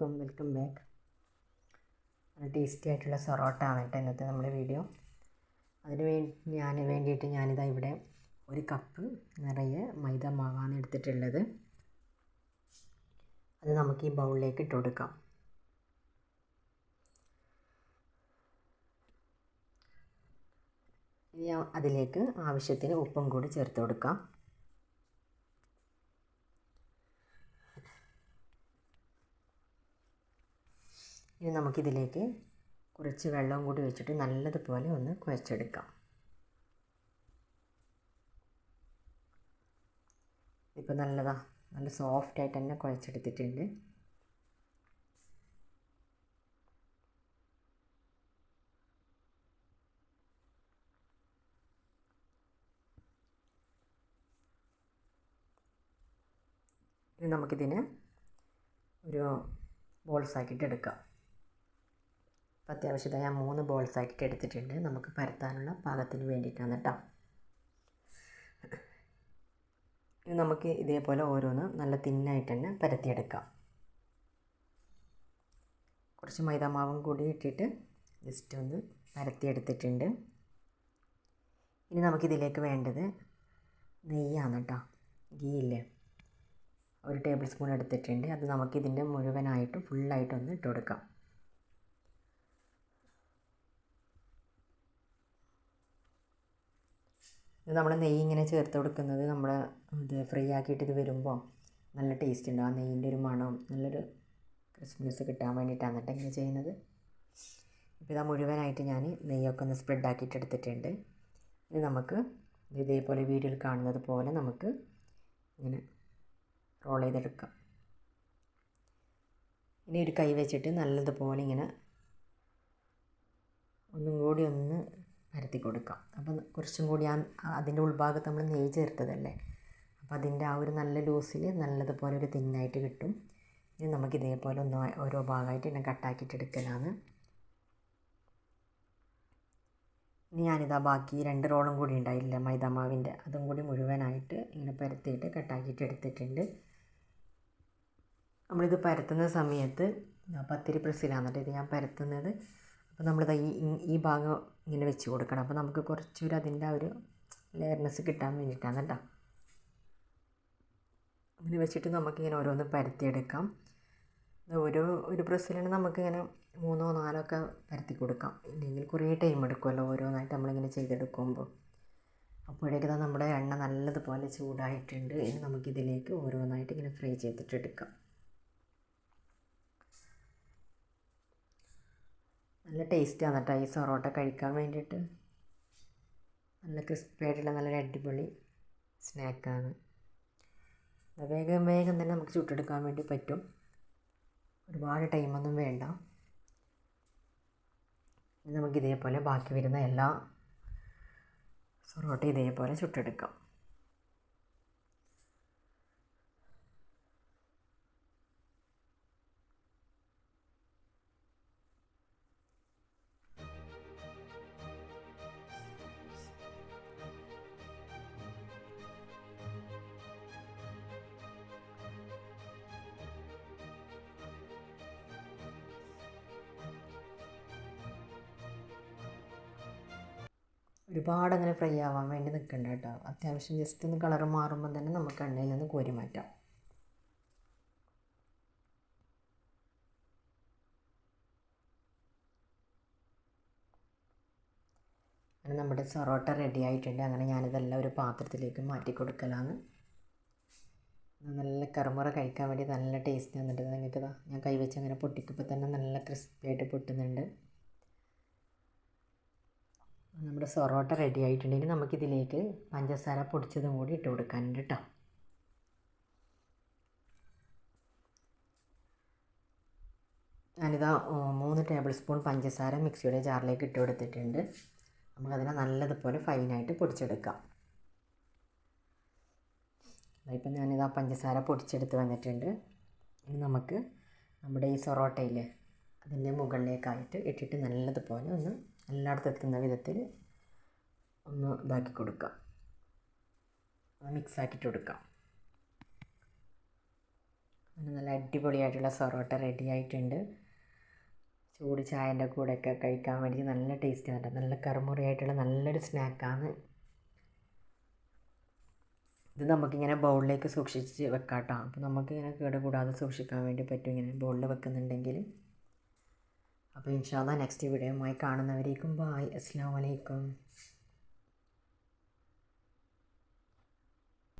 അലൈക്കും welcome back നല്ല tasty ആയിട്ടുള്ള സൊറോട്ട ആണ് കേട്ടോ ഇന്നത്തെ നമ്മുടെ വീഡിയോ അതിന് വേണ്ടി ഞാൻ വേണ്ടിയിട്ട് ഞാനിതാ ഇവിടെ ഒരു കപ്പ് നിറയെ മൈദ മാവാണ് എടുത്തിട്ടുള്ളത്. അത് നമുക്ക് ഈ ബൗളിലേക്ക് ഇട്ട് കൊടുക്കാം. ഇനി അതിലേക്ക് ആവശ്യത്തിന് ഉപ്പും കൂടി ചേർത്ത് കൊടുക്കാം. ഇനി നമുക്കിതിലേക്ക് കുറച്ച് വെള്ളവും കൂടി വെച്ചിട്ട് നല്ലതുപോലെ ഒന്ന് കുഴച്ചെടുക്കാം. ഇപ്പോൾ നല്ലതാ നല്ല സോഫ്റ്റായിട്ട് തന്നെ കുഴച്ചെടുത്തിട്ടുണ്ട്. ഇനി നമുക്കിതിനെ ഒരു ബോൾസാക്കിയിട്ട് എടുക്കാം. അപ്പോൾ ഞാൻ മൂന്ന് ബോൾസ് ആക്കിയിട്ട് എടുത്തിട്ടുണ്ട്. നമുക്ക് പരത്താനുള്ള പാകത്തിന് വേണ്ടിയിട്ടാണ് കേട്ടോ ഇനി നമുക്ക് ഇതേപോലെ ഓരോന്ന് നല്ല തിന്നായിട്ട് തന്നെ പരത്തിയെടുക്കാം. കുറച്ച് മൈദാമാവും കൂടി ഇട്ടിട്ട് ജസ്റ്റ് ഒന്ന് പരത്തിയെടുത്തിട്ടുണ്ട്. ഇനി നമുക്കിതിലേക്ക് വേണ്ടത് നെയ്യാണ് കേട്ടോ ഗീ ഇല്ലേ ഒരു ടേബിൾ സ്പൂൺ എടുത്തിട്ടുണ്ട്. അത് നമുക്കിതിന്റെ മുഴുവനായിട്ട് ഫുള്ളായിട്ടൊന്ന് ഇട്ട് കൊടുക്കാം. നമ്മൾ നെയ്യ് ഇങ്ങനെ ചേർത്ത് കൊടുക്കുന്നത് നമ്മൾ ഇത് ഫ്രൈ ആക്കിയിട്ട് ഇത് വരുമ്പോൾ നല്ല ടേസ്റ്റ് ഉണ്ട്. ആ നെയ്യിന്റെ ഒരു മണം നല്ലൊരു ക്രിസ്മസ് കിട്ടാൻ വേണ്ടിയിട്ടാണ് ഇങ്ങനെ ചെയ്യുന്നത്. ഇപ്പോൾ ഇതാ മുഴുവനായിട്ട് ഞാൻ നെയ്യൊക്കെ ഒന്ന് സ്പ്രെഡ് ആക്കിയിട്ട് എടുത്തിട്ടുണ്ട്. ഇനി നമുക്ക് ഇതേപോലെ വീഡിയോയിൽ കാണുന്നത് പോലെ നമുക്ക് ഇങ്ങനെ റോൾ ചെയ്തെടുക്കാം. ഇനി ഒരു കൈ വെച്ചിട്ട് നല്ലതുപോലെ ഇങ്ങനെ ഒന്നും കൂടി ഒന്ന് പരത്തി കൊടുക്കാം. അപ്പം കുറച്ചും കൂടി ആ അതിന്റെ ഉൾഭാഗത്ത് നമ്മൾ നെയ്യ് ചേർത്തതല്ലേ? അപ്പം അതിന്റെ ആ ഒരു നല്ല ലൂസിൽ നല്ലതുപോലെ ഒരു തിന്നായിട്ട് കിട്ടും. ഇനി നമുക്ക് ഇതേപോലെ ഒന്ന് ഓരോ ഭാഗമായിട്ട് ഇങ്ങനെ കട്ടാക്കിയിട്ട് എടുക്കലാണ്. ഇനി ഞാനിതാ ബാക്കി രണ്ട് റോളും കൂടി ഉണ്ടായില്ല മൈദാമാവിന്റെ. അതും കൂടി മുഴുവനായിട്ട് ഇങ്ങനെ പരത്തിയിട്ട് കട്ടാക്കിയിട്ട് എടുത്തിട്ടുണ്ട്. നമ്മളിത് പരത്തുന്ന സമയത്ത് പത്തിരി പ്രസ്സിലാണ് കേട്ടോ ഇത് ഞാൻ പരത്തുന്നത് അപ്പോൾ നമ്മളിത് ഈ ഈ ഭാഗം ഇങ്ങനെ വെച്ച് കൊടുക്കണം. അപ്പോൾ നമുക്ക് കുറച്ചൊരു അതിന്റെ ആ ഒരു ലെയർനെസ് കിട്ടാൻ വേണ്ടിയിട്ടാണ് കേട്ടോ. അങ്ങനെ വെച്ചിട്ട് നമുക്കിങ്ങനെ ഓരോന്ന് പരത്തിയെടുക്കാം. ഓരോ ഒരു പ്രസ്സിലാണ് നമുക്കിങ്ങനെ മൂന്നോ നാലോ ഒക്കെ പരത്തി കൊടുക്കാം. ഇല്ലെങ്കിൽ കുറേ ടൈം എടുക്കുമല്ലോ ഓരോന്നായിട്ട് നമ്മളിങ്ങനെ ചെയ്തെടുക്കുമ്പോൾ. അപ്പോഴേക്കും നമ്മുടെ എണ്ണ നല്ലതുപോലെ ചൂടായിട്ടുണ്ട്. ഇനി നമുക്കിതിലേക്ക് ഓരോന്നായിട്ട് ഇങ്ങനെ ഫ്രൈ ചെയ്തിട്ട് നല്ല ടേസ്റ്റാണ് കേട്ടോ ഈ സൊറോട്ട കഴിക്കാൻ വേണ്ടിയിട്ട്. നല്ല ക്രിസ്പി ആയിട്ടുള്ള നല്ലൊരു അടിപൊളി സ്നാക്കാണ് വേഗം വേഗം തന്നെ നമുക്ക് ചുട്ടെടുക്കാൻ വേണ്ടി പറ്റും. ഒരുപാട് ടൈമൊന്നും വേണ്ട. നമുക്ക് ഇതേപോലെ ബാക്കി വരുന്ന എല്ലാ സൊറോട്ട ഇതേപോലെ ചുട്ടെടുക്കാം. ഒരുപാട് അങ്ങനെ ഫ്രൈ ആവാൻ വേണ്ടി നിൽക്കണ്ട കേട്ടോ അത്യാവശ്യം ജസ്റ്റ് ഒന്ന് കളർ മാറുമ്പോൾ തന്നെ നമുക്ക് എണ്ണയിൽ നിന്ന് കോരി മാറ്റാം. അങ്ങനെ നമ്മുടെ സൊറോട്ട റെഡി ആയിട്ടുണ്ട്. അങ്ങനെ ഞാനിതെല്ലാം ഒരു പാത്രത്തിലേക്ക് മാറ്റി കൊടുക്കലാണ്. നല്ല കറുമുറ കഴിക്കാൻ വേണ്ടി നല്ല ടേസ്റ്റ് വന്നിട്ട് നിങ്ങൾക്ക് ഞാൻ കൈവച്ച് അങ്ങനെ പൊട്ടിക്കുമ്പോൾ തന്നെ നല്ല ക്രിസ്പി ആയിട്ട് പൊട്ടുന്നുണ്ട്. നമ്മുടെ സൊറോട്ട റെഡി ആയിട്ടുണ്ടെങ്കിൽ നമുക്കിതിലേക്ക് പഞ്ചസാര പൊടിച്ചതും കൂടി ഇട്ട് കൊടുക്കാനുണ്ട് കേട്ടോ. ഞാനിതാ മൂന്ന് ടേബിൾ സ്പൂൺ പഞ്ചസാര മിക്സിയുടെ ജാറിലേക്ക് ഇട്ട് കൊടുത്തിട്ടുണ്ട്. നമുക്കതിനെ നല്ലതുപോലെ ഫൈനായിട്ട് പൊടിച്ചെടുക്കാം. ഇപ്പം ഞാനിതാ പഞ്ചസാര പൊടിച്ചെടുത്ത് വന്നിട്ടുണ്ട്. ഇനി നമുക്ക് നമ്മുടെ ഈ സൊറോട്ടയിൽ അതിന്റെ മുകളിലേക്കായിട്ട് ഇട്ടിട്ട് നല്ലതുപോലെ ഒന്ന് എല്ലായിടത്തും എത്തുന്ന വിധത്തിൽ ഒന്ന് ഇതാക്കി കൊടുക്കാം. മിക്സ് ആക്കിയിട്ട് കൊടുക്കാം. നല്ല അടിപൊളിയായിട്ടുള്ള സൊറോട്ട റെഡി ആയിട്ടുണ്ട്. ചൂട് ചായന്റെ കൂടെയൊക്കെ കഴിക്കാൻ വേണ്ടി നല്ല ടേസ്റ്റ് ആണ് നല്ല കറുമുറിയായിട്ടുള്ള നല്ലൊരു സ്നാക്കാണ് ഇത് നമുക്കിങ്ങനെ ബൗളിലേക്ക് സൂക്ഷിച്ച് വെക്കാം കേട്ടോ അപ്പോൾ നമുക്കിങ്ങനെ കേട് കൂടാതെ സൂക്ഷിക്കാൻ വേണ്ടി പറ്റും ഇങ്ങനെ ബൗളിൽ വെക്കുന്നുണ്ടെങ്കിൽ. അപ്പോൾ ഇൻഷാല്ല നെക്സ്റ്റ് വീഡിയോയുമായി കാണുന്നവരേക്കും ബായ് അസ്സാം വലൈക്കും